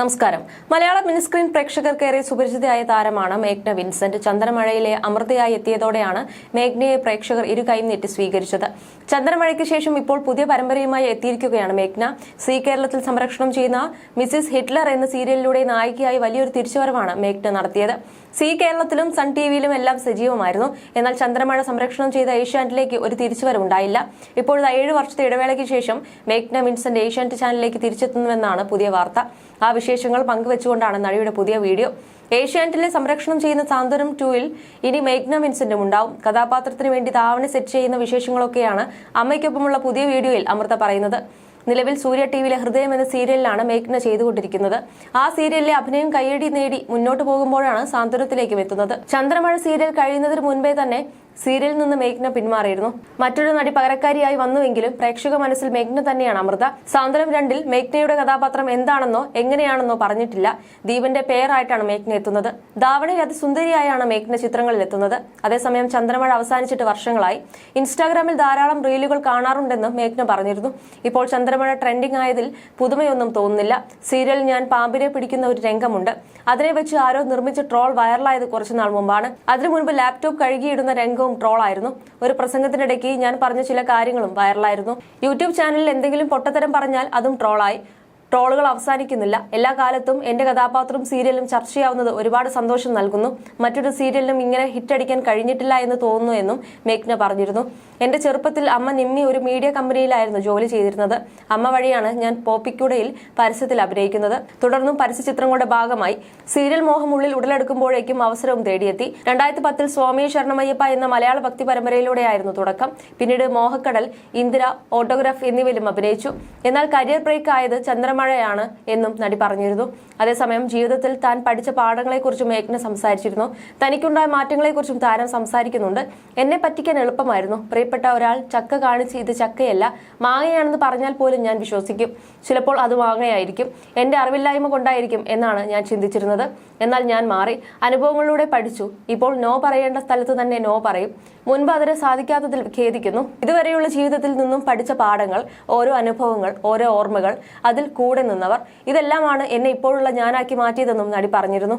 നമസ്കാരം. മലയാള മിനിസ്ക്രീൻ പ്രേക്ഷകർക്കേറെ സുപരിചിതയായ താരമാണ് മേഘ്ന വിൻസെന്റ്. ചന്ദ്രമഴയിലെ അമൃതയായി എത്തിയതോടെയാണ് മേഘ്നയെ പ്രേക്ഷകർ ഇരു കൈയും നീട്ടി സ്വീകരിച്ചത്. ചന്ദ്രമഴയ്ക്ക് ശേഷം ഇപ്പോൾ പുതിയ പരമ്പരയുമായി എത്തിയിരിക്കുകയാണ് മേഘ്ന. സി കേരളത്തിൽ സംരക്ഷണം ചെയ്യുന്ന മിസിസ് ഹിറ്റ്ലർ എന്ന സീരിയലിലൂടെ നായികയായി വലിയൊരു തിരിച്ചുവരവാണ് മേഘ്ന നടത്തിയത്. സി കേരളത്തിലും സൺ ടി വിയിലും എല്ലാം സജീവമായിരുന്നു. എന്നാൽ ചന്ദ്രമഴ സംരക്ഷണം ചെയ്ത ഏഷ്യാനെറ്റിലേക്ക് ഒരു തിരിച്ചുവരവുണ്ടായില്ല. ഇപ്പോഴത്തെ ഏഴ് വർഷത്തെ ഇടവേളയ്ക്ക് ശേഷം മേഘ്ന വിൻസെന്റ് ഏഷ്യാനെറ്റ് ചാനലിലേക്ക് തിരിച്ചെത്തുന്നുവെന്നാണ് പുതിയ വാർത്ത. ആ വിശേഷങ്ങൾ പങ്കുവെച്ചുകൊണ്ടാണ് നടിയുടെ പുതിയ വീഡിയോ. ഏഷ്യാനെറ്റിലെ സംരക്ഷണം ചെയ്യുന്ന സാന്ത്വനം ടൂവിൽ ഇനി മേഘ്ന വിൻസെന്റും ഉണ്ടാവും. കഥാപാത്രത്തിന് വേണ്ടി താവണ സെറ്റ് ചെയ്യുന്ന വിശേഷങ്ങളൊക്കെയാണ് അമ്മയ്ക്കൊപ്പമുള്ള പുതിയ വീഡിയോയിൽ അമൃത പറയുന്നത്. നിലവിൽ സൂര്യ ടിവിയിലെ ഹൃദയം എന്ന സീരിയലിലാണ് മേഘ്ന ചെയ്തുകൊണ്ടിരിക്കുന്നത്. ആ സീരിയലിലെ അഭിനയം കയ്യടി നേടി മുന്നോട്ട് പോകുമ്പോഴാണ് സാന്ത്വനത്തിലേക്കും എത്തുന്നത്. ചന്ദ്രമഴ സീരിയൽ കഴിയുന്നതിന് മുൻപേ തന്നെ സീരിയലിൽ നിന്ന് മേഘ്ന പിന്മാറിയിരുന്നു. മറ്റൊരു നടി പകരക്കാരിയായി വന്നുവെങ്കിലും പ്രേക്ഷക മനസ്സിൽ മേഘ്ന തന്നെയാണ് അമൃത. സാന്ത്വനം രണ്ടിൽ മേഘ്നയുടെ കഥാപാത്രം എന്താണെന്നോ എങ്ങനെയാണെന്നോ പറഞ്ഞിട്ടില്ല. ദീപന്റെ പേരായിട്ടാണ് മേഘ്ന എത്തുന്നത്. ധാവണയിൽ അതിസുന്ദരിയായാണ് മേഘ്ന ചിത്രങ്ങളിൽ എത്തുന്നത്. അതേസമയം ചന്ദ്രമഴ അവസാനിച്ചിട്ട് വർഷങ്ങളായി. ഇൻസ്റ്റാഗ്രാമിൽ ധാരാളം റീലുകൾ കാണാറുണ്ടെന്ന് മേഘ്ന പറഞ്ഞിരുന്നു. ഇപ്പോൾ ചന്ദ്രമഴ ട്രെൻഡിംഗ് ആയതിൽ പുതുമയൊന്നും തോന്നുന്നില്ല. സീരിയലിൽ ഞാൻ പാമ്പിനെ പിടിക്കുന്ന ഒരു രംഗമുണ്ട്. അതിനെ വെച്ച് ആരോ നിർമ്മിച്ച ട്രോൾ വൈറലായത് കുറച്ചുനാൾ മുമ്പാണ്. അതിനു മുൻപ് ലാപ്ടോപ്പ് കഴുകിയിടുന്ന രംഗവും ട്രോളായിരുന്നു. ഒരു പ്രസംഗത്തിനിടയ്ക്ക് ഞാൻ പറഞ്ഞ ചില കാര്യങ്ങളും വൈറലായിരുന്നു യൂട്യൂബ് ചാനലിൽ എന്തെങ്കിലും പൊട്ടത്തരം പറഞ്ഞാൽ അതും ട്രോളായി. ട്രോളുകൾ അവസാനിക്കുന്നില്ല. എല്ലാ കാലത്തും എന്റെ കഥാപാത്രവും സീരിയലും ചർച്ചയാവുന്നത് ഒരുപാട് സന്തോഷം നൽകുന്നു. മറ്റൊരു സീരിയലിനും ഇങ്ങനെ ഹിറ്റ് അടിക്കാൻ കഴിഞ്ഞിട്ടില്ല എന്ന് തോന്നുന്നു എന്നും മേഘ്ന പറഞ്ഞിരുന്നു. എന്റെ ചെറുപ്പത്തിൽ അമ്മ നിമ്മി ഒരു മീഡിയ കമ്പനിയിലായിരുന്നു ജോലി ചെയ്തിരുന്നത്. അമ്മ വഴിയാണ് ഞാൻ പോപ്പിക്കുടയിൽ പരസ്യത്തിൽ അഭിനയിക്കുന്നത്. തുടർന്നും പരസ്യ ചിത്രങ്ങളുടെ ഭാഗമായി സീരിയൽ മോഹം ഉള്ളിൽ ഉടലെടുക്കുമ്പോഴേക്കും അവസരവും തേടിയെത്തി. രണ്ടായിരത്തി പത്തിൽ സ്വാമി ശരണമയ്യപ്പ എന്ന മലയാള ഭക്തി പരമ്പരയിലൂടെയായിരുന്നു തുടക്കം. പിന്നീട് മോഹക്കടൽ ഇന്ദിര ഓട്ടോഗ്രാഫ് എന്നിവയിലും അഭിനയിച്ചു. എന്നാൽ കരിയർ ബ്രേക്ക് ആയത് ചന്ദ്രമഴയാണ് എന്നും നടി പറഞ്ഞിരുന്നു. അതേസമയം ജീവിതത്തിൽ താൻ പഠിച്ച പാഠങ്ങളെക്കുറിച്ചും മേഘ്ന സംസാരിച്ചിരുന്നു. തനിക്കുണ്ടായ മാറ്റങ്ങളെക്കുറിച്ചും താരം സംസാരിക്കുന്നുണ്ട്. എന്നെ പറ്റിക്കാൻ എളുപ്പമായിരുന്നു. പ്രിയപ്പെട്ട ഒരാൾ ചക്ക കാണിച്ച് ഇത് ചക്കയല്ല മാങ്ങയാണെന്ന് പറഞ്ഞാൽ പോലും ഞാൻ വിശ്വസിക്കും. ചിലപ്പോൾ അത് മാങ്ങയായിരിക്കും. എന്റെ അറിവില്ലായ്മ കൊണ്ടായിരിക്കും എന്നാണ് ഞാൻ ചിന്തിച്ചിരുന്നത്. എന്നാൽ ഞാൻ മാറി. അനുഭവങ്ങളിലൂടെ പഠിച്ചു. ഇപ്പോൾ നോ പറയേണ്ട സ്ഥലത്ത് തന്നെ നോ പറയും. മുൻപ് അതിന് സാധിക്കാത്തതിൽ ഖേദിക്കുന്നു. ഇതുവരെയുള്ള ജീവിതത്തിൽ നിന്നും പഠിച്ച പാഠങ്ങൾ ഓരോ അനുഭവങ്ങൾ ഓരോ ഓർമ്മകൾ അതിൽ കൂടെ നിന്നവർ. ഇതെല്ലാമാണ് എന്നെ ഇപ്പോഴുള്ള ഞാനാക്കി മാറ്റിയതെന്നും നടി പറഞ്ഞിരുന്നു.